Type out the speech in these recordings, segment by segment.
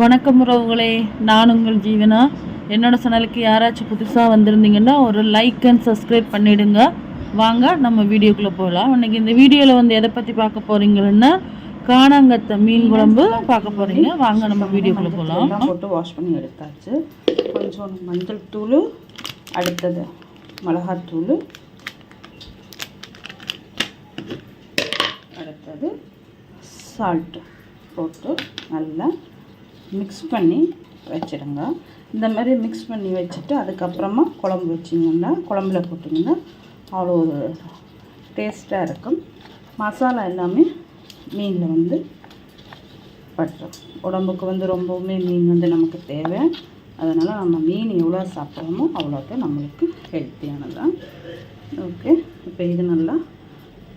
வணக்கம் உறவுகளே நான் உங்கள் ஜீவனா? என்னோட சேனலுக்கு யாராச்சும் புதுசாக வந்திருந்தீங்கன்னா ஒரு லைக் அண்ட் சப்ஸ்கிரைப் பண்ணிடுங்க. வாங்க நம்ம வீடியோக்குள்ளே போகலாம் இன்னைக்கு இந்த வீடியோவில் வந்து எதை பற்றி பார்க்க போகிறீங்கன்னா காணாங்கத்த மீன் குழம்பு பார்க்க போகிறீங்க வாங்க நம்ம வீடியோக்குள்ளே போகலாம் போட்டு வாஷ் பண்ணி எடுத்தாச்சு. கொஞ்சம் மஞ்சள் தூள் அடுத்தது மிளகாத்தூள் அடுத்தது சால்ட்டு போட்டு நல்லா மிக்ஸ் பண்ணி வச்சிடுங்க. இந்த மாதிரி மிக்ஸ் பண்ணி வச்சுட்டு அதுக்கப்புறமா குழம்பு வச்சிங்கன்னா குழம்புல போட்டிங்கன்னா அவ்வளோ ஒரு டேஸ்ட்டாக இருக்கும். மசாலா எல்லாமே மீனில் வந்து பட்டுரும். உடம்புக்கு வந்து ரொம்பவுமே மீன் வந்து நமக்கு தேவை. அதனால் நம்ம மீன் எவ்வளோ சாப்பிட்றோமோ அவ்வளோக்கு நம்மளுக்கு ஹெல்த்தியானது. தான் ஓகே இப்போ இது நல்லா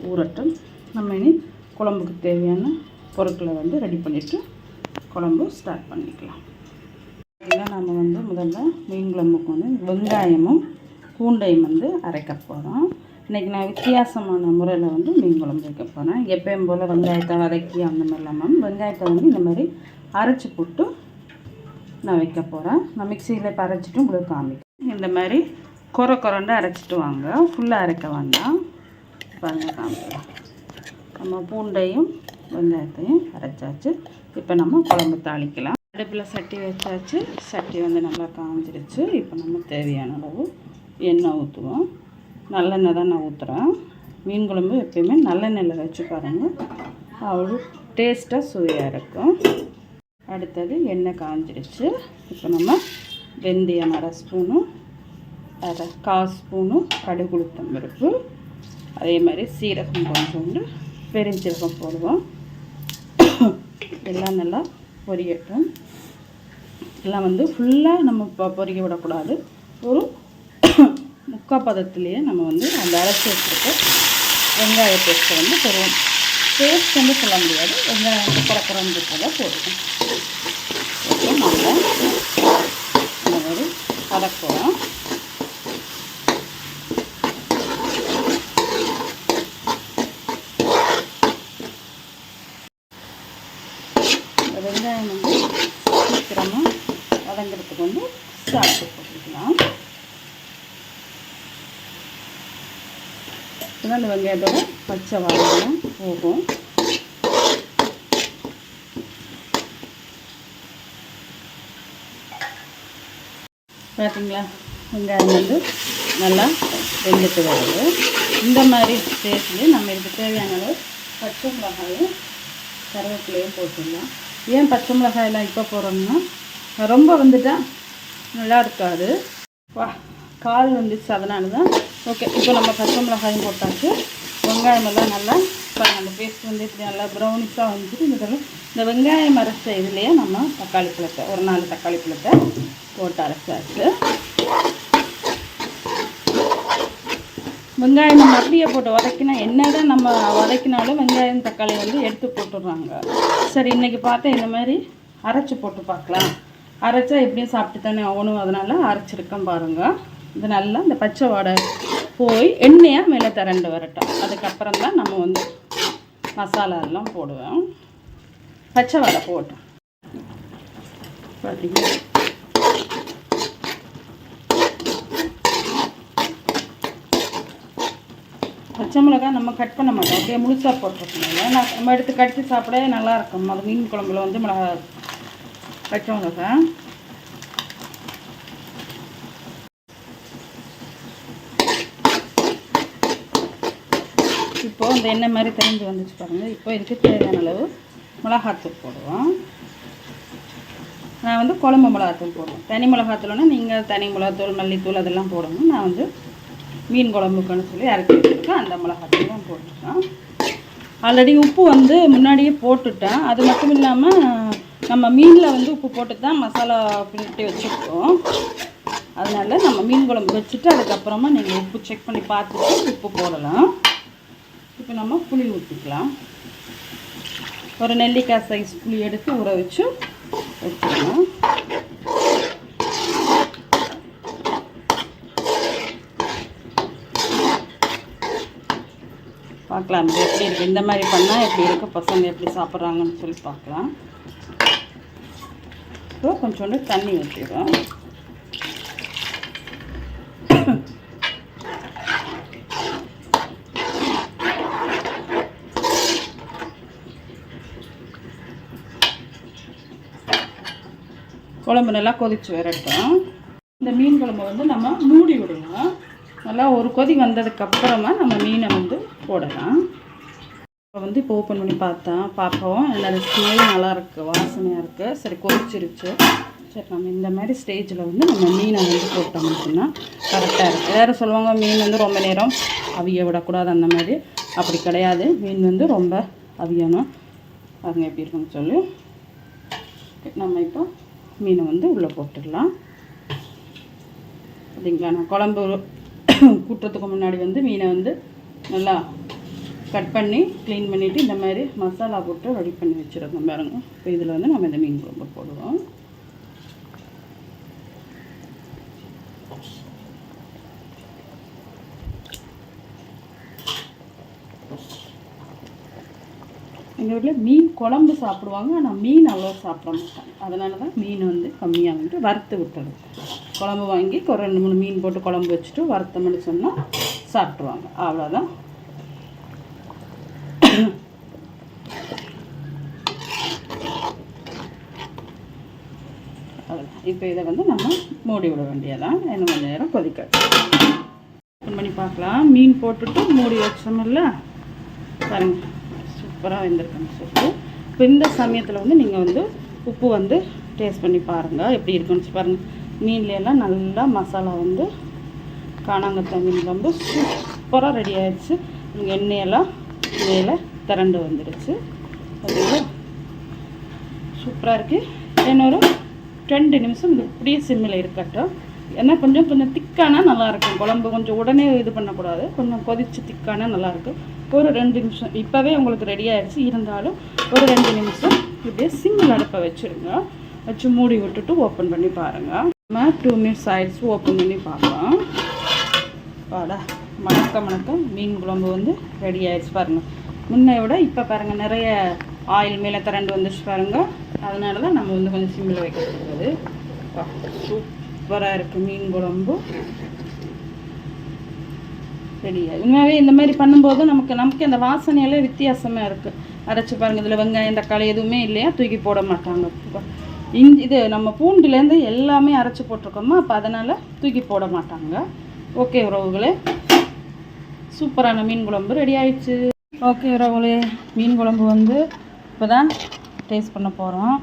ஊறட்டும். நம்ம இனி குழம்புக்கு தேவையான பொருட்களை வந்து ரெடி பண்ணிவிட்டு குழம்பு ஸ்டார்ட் பண்ணிக்கலாம். இதில் நம்ம வந்து முதல்ல மீன் குழம்புக்கு வந்து வெங்காயமும் பூண்டையும் வந்து அரைக்க போகிறோம் இன்றைக்கி நான் வித்தியாசமான முறையில் வந்து மீன் குழம்பு வைக்க போகிறேன் எப்பயும் போல் வெங்காயத்தை வதக்கி அந்த மாதிரிலாம் மேம் வெங்காயத்தை வந்து இந்த மாதிரி அரைச்சி போட்டு நான் வைக்க போகிறேன் நான் மிக்சியில் இப்போ அரைச்சிட்டு உங்களுக்கு காமிக்கிறேன். இந்த மாதிரி குறை குறண்டு அரைச்சிட்டு வாங்க. ஃபுல்லாக அரைக்க வேண்டாம். பாருங்க காமிக்கலாம் நம்ம பூண்டையும் வெங்காயத்தையும் அரைச்சாச்சு. இப்போ நம்ம குழம்பு தாளிக்கலாம். அடுப்பில் சட்டி வச்சாச்சு. சட்டி வந்து நல்லா காஞ்சிருச்சு. இப்போ நம்ம தேவையான அளவு எண்ணெய் ஊற்றுவோம் நல்லெண்ணெய் தான் நான் ஊற்றுறேன் மீன் குழம்பு எப்பயுமே நல்லெண்ணெயில் வச்சு பாருங்கள் அவ்வளோ டேஸ்ட்டாக சுவையாக இருக்கும். அடுத்தது எண்ணெய் காஞ்சிடுச்சு இப்போ நம்ம வெந்தயம் அரை ஸ்பூனும் அரை கால் ஸ்பூனும் கடுகுளுத்தம் பருப்பு. அதே மாதிரி சீரகம் கொஞ்சோண்டு பெருஞ்சீரகம் போடுவோம். எல்லாம் நல்லா பொரியட்டும். எல்லாம் வந்து ஃபுல்லாக நம்ம ப பொரிய விடக்கூடாது. ஒரு முக்கால் பதத்துலேயே நம்ம வந்து அந்த அரைச்சி வச்சுருக்க வெங்காய பேஸ்ட்டை வந்து போடுவோம். பேஸ்ட் வந்து சொல்ல முடியாது. வெங்காயம் வந்து குறக்குறன்னு இருக்கதை போடுவோம். போட்டு நல்லா இந்த மாதிரி வதக்குவோம் இந்த வெங்காயம் வந்து சீக்கிரமாக வதங்கிறதுக்கு வந்து சாப்பிட்டு போட்டுக்கலாம் இதுதான் அந்த வெங்காயத்தோட பச்சை வாழைலாம் போகும் பார்த்தீங்களா வெங்காயம் வந்து நல்லா வெந்துட்டு வருது. இந்த மாதிரி ஸ்டேஜ்லேயே நம்ம இதுக்கு தேவையான அளவு பச்சை மிளகாயும் கருவேப்பிலையும் போட்டுடலாம். ஏன் பச்சை மிளகாயெல்லாம் இப்போ போடுறோம்னா ரொம்ப வந்துட்டால் நல்லா இருக்காது. வா கால் வந்துச்சு அதனால தான் ஓகே இப்போ நம்ம பச்சை மிளகாயும் போட்டாச்சு. வெங்காயம் எல்லாம் நல்லா பாருங்க அந்த பேஸ்ட் வந்து இப்படி நல்லா ப்ரௌனிஷாக வந்துட்டு இந்த இந்த வெங்காயம் அரைச்ச இதுலேயே நம்ம தக்காளி பழத்தை ஒரு நாலு தக்காளி பழத்தை போட்டு அரைச்சாச்சு. வெங்காயம் நம்ம அப்படியே போட்டு வதக்கினா என்னதான் நம்ம வதக்கினாலும் வெங்காயம் தக்காளி வந்து எடுத்து போட்டுடுறாங்க. சரி இன்றைக்கி பார்த்தா இந்த மாதிரி அரைச்சி போட்டு பார்க்கலாம். அரைச்சா எப்படியும் சாப்பிட்டு தானே ஆகணும் அதனால் அரைச்சிருக்கேன் பாருங்கள் இது நல்லா இந்த பச்சை வாடை போய் எண்ணெயாக மேலே திரண்டு வரட்டும். அதுக்கப்புறம் தான் நம்ம வந்து மசாலா எல்லாம் போடுவேன் பச்சை வடை போட்டோம். பச்சை மிளகாய் நம்ம கட் பண்ண மாட்டோம். அப்படியே முழுசாக போட்டுருக்கோம். நான் நம்ம எடுத்து கடித்து சாப்பிட நல்லாயிருக்கும் அது மீன் குழம்புல வந்து மிளகா பச்சை மிளகாய் இப்போ இந்த எண்ணெய் மாதிரி தெரிஞ்சு வந்துச்சு பாருங்கள் இப்போ இதுக்கு தேவையான அளவு மிளகாத்தூள் போடுவோம். நான் வந்து குழம்பு மிளகாத்தூள் போடுவேன் தனி மிளகாத்தூள்னா நீங்கள் தனி மிளகாத்தூள் மல்லித்தூள் அதெல்லாம் போடணும் நான் வந்து மீன் குழம்புக்குன்னு சொல்லி இறக்கி வச்சுருக்கேன். அந்த மிளகாத்தூள் தான் போட்டிருக்கேன் ஆல்ரெடி உப்பு வந்து முன்னாடியே போட்டுட்டேன். அது மட்டும் இல்லாமல் நம்ம மீனில் வந்து உப்பு போட்டு தான் மசாலா பின்னிட்டு வச்சுருக்கோம். அதனால் நம்ம மீன் குழம்பு வச்சுட்டு அதுக்கப்புறமா நீங்கள் உப்பு செக் பண்ணி பார்த்துட்டு உப்பு போடலாம். இப்போ நம்ம புளி ஊற்றிக்கலாம் ஒரு நெல்லிக்காய் சைஸ் புளி எடுத்து ஊற வச்சு வச்சுக்கணும். பார்க்கலாம் இது எப்படி இருக்குது இந்த மாதிரி பண்ணால் எப்படி இருக்குது பசங்க எப்படி சாப்பிட்றாங்கன்னு சொல்லி பார்க்கலாம். இப்போ கொஞ்சோண்டு தண்ணி ஊற்றிடுறோம் குழம்பு நல்லா கொதிச்சு வரட்டும் இந்த மீன் குழம்பு வந்து நம்ம மூடி விடலாம் நல்லா ஒரு கொதி வந்ததுக்கப்புறமா நம்ம மீனை வந்து போடலாம். இப்போ வந்து இப்போ ஓப்பன் பண்ணி பார்த்தேன் பார்ப்போம் என்னோட ஸ்மெல் நல்லா இருக்குது வாசனையாக இருக்குது சரி கொதிச்சிருச்சு. சரி நம்ம இந்த மாதிரி ஸ்டேஜில் வந்து நம்ம மீனை வந்து போட்டோம் அப்படின்னா கரெக்டாக இருக்குது வேறு சொல்லுவாங்க மீன் வந்து ரொம்ப நேரம் அவிய விடக்கூடாது அந்த மாதிரி. அப்படி கிடையாது. மீன் வந்து ரொம்ப அவியணும். பாருங்க எப்படி இருக்குன்னு சொல்லி. நம்ம இப்போ மீனை வந்து உள்ளே போட்டுடலாம். சரிங்களா நான் குழம்பு கூட்டுறதுக்கு முன்னாடி வந்து மீனை வந்து நல்லா கட் பண்ணி க்ளீன் பண்ணிவிட்டு இந்த மாதிரி மசாலா போட்டு ரெடி பண்ணி வச்சுருக்கோம் பாருங்க. இப்போ இதில் வந்து நம்ம இந்த மீன் குழம்பு போடுவோம் எங்கள் வீட்டில் மீன் குழம்பு சாப்பிடுவாங்க ஆனால் மீன் அவ்வளோ சாப்பிட மாட்டாங்க. அதனால தான் மீன் வந்து கம்மியாக வந்து வறுத்து விட்டுறது குழம்பு வாங்கி ஒரு ரெண்டு மூணு மீன் போட்டு குழம்பு வச்சுட்டு வறுத்தோம்னு சொன்னால் சாப்பிட்ருவாங்க அவ்வளோதான் இப்போ இதை வந்து நம்ம மூடி விட வேண்டியதான் இன்னும் கொஞ்சம் நேரம் கொதிக்க ஓப்பன் பண்ணி பார்க்கலாம். மீன் போட்டுட்டு மூடி வச்சோமில்ல பாருங்கள் சூப்பராக வெந்திருக்குன்னு சொல்லிட்டு இப்போ இந்த சமயத்தில் வந்து நீங்கள் வந்து உப்பு வந்து டேஸ்ட் பண்ணி பாருங்கள் எப்படி இருக்குன்னு சொல்லி பாருங்கள் மீன்லையெல்லாம் நல்லா மசாலா வந்து காணாங்கத்த மீன் ரொம்ப சூப்பராக ரெடி ஆகிடுச்சு நீங்கள் எண்ணெயெல்லாம் மேலே திரண்டு வந்துடுச்சு பார்த்தீங்களா சூப்பராக இருக்குது இன்னொரு ரெண்டு நிமிஷம் இப்படியே சிம்மில் இருக்கட்டும். ஏன்னா கொஞ்சம் கொஞ்சம் திக்கானா நல்லாயிருக்கும். குழம்பு கொஞ்சம் உடனே இது பண்ணக்கூடாது. கொஞ்சம் கொதித்து திக்கானா நல்லாயிருக்கும் ஒரு ரெண்டு நிமிஷம் இப்போவே உங்களுக்கு ரெடி ஆகிடுச்சு இருந்தாலும் ஒரு ரெண்டு நிமிஷம் இப்படியே சிம்மில் அடுப்பை வச்சுருங்க. வச்சு மூடி விட்டுட்டு ஓப்பன் பண்ணி பாருங்கள் நம்ம டூ மினிட்ஸ் ஆயிடுச்சு ஓப்பன் பண்ணி பார்க்கலாம். பாடா மணக்க மணக்க மீன் குழம்பு வந்து ரெடி ஆயிடுச்சு பாருங்கள் முன்னை விட இப்போ பாருங்கள் நிறைய ஆயில் மேலே திரண்டு வந்துச்சு பாருங்கள் அதனால தான் நம்ம வந்து கொஞ்சம் சிம்மில் வைக்கிறது சூப்பராக இருக்குது மீன் குழம்பு. ரெடியாக உண்மையாகவே இந்த மாதிரி பண்ணும்போது நமக்கு நமக்கு அந்த வாசனையெல்லாம் வித்தியாசமாக இருக்குது அரைச்சி பாருங்கள் இதில் வெங்காயம் தக்காளி எதுவுமே இல்லையா? தூக்கி போட மாட்டாங்க. இஞ்சி இது நம்ம பூண்டுலேருந்து எல்லாமே அரைச்சி போட்டிருக்கோமா? அப்போ அதனால் தூக்கி போட மாட்டாங்க. ஓகே உறவுகளே. சூப்பரான மீன் குழம்பு ரெடி ஆயிடுச்சு. ஓகே உறவுகளே மீன் குழம்பு வந்து இப்போ தான் டேஸ்ட் பண்ண போகிறோம்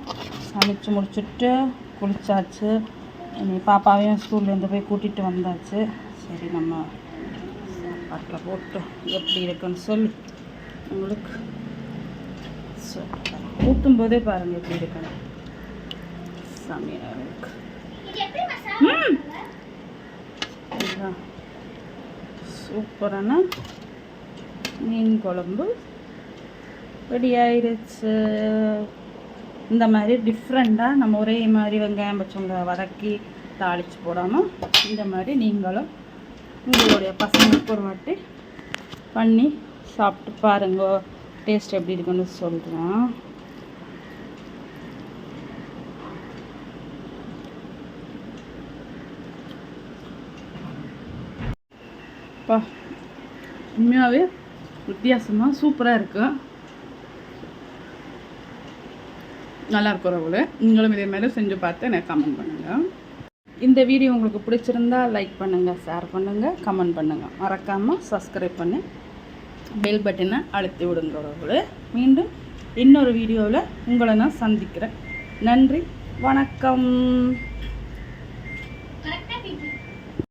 சமைச்சு முடிச்சுட்டு குளிச்சாச்சு. இனி பாப்பாவையும் ஸ்கூல்லேருந்து போய் கூட்டிகிட்டு வந்தாச்சு. சரி நம்ம சாப்பாட்டில் போட்டு எப்படி இருக்குன்னு சொல்லி. உங்களுக்கு ஊற்றும் போதே பாருங்கள் எப்படி இருக்குன்னு. செம்மையாக இருக்கு சூப்பரான மீன் குழம்பு. ரெடி ஆயிடுச்சு இந்த மாதிரி டிஃப்ரெண்ட்டாக நம்ம ஒரே மாதிரி வெங்காயம் பச்சவங்க வதக்கி தாளித்து போடாமல் இந்த மாதிரி நீங்களும் உங்களுடைய பசங்களுக்கு ஒரு வாட்டி பண்ணி சாப்பிட்டு பாருங்க. டேஸ்ட் எப்படி இருக்குன்னு சொல்கிறேன் பா உண்மையாகவே வித்தியாசமாக சூப்பராக இருக்குது நல்லா இருக்கும் நீங்களும் இதே மாதிரி செஞ்சு பார்த்து எனக்கு கமெண்ட் பண்ணுங்கள் இந்த வீடியோ உங்களுக்கு பிடிச்சிருந்தா லைக் பண்ணுங்கள் ஷேர் பண்ணுங்கள் கமெண்ட் பண்ணுங்கள் மறக்காமல் சப்ஸ்கிரைப் பண்ணி பெல் பட்டனை அழுத்தி விடுங்க உறவுகளே மீண்டும் இன்னொரு வீடியோவில் உங்களை நான் சந்திக்கிறேன். நன்றி வணக்கம்.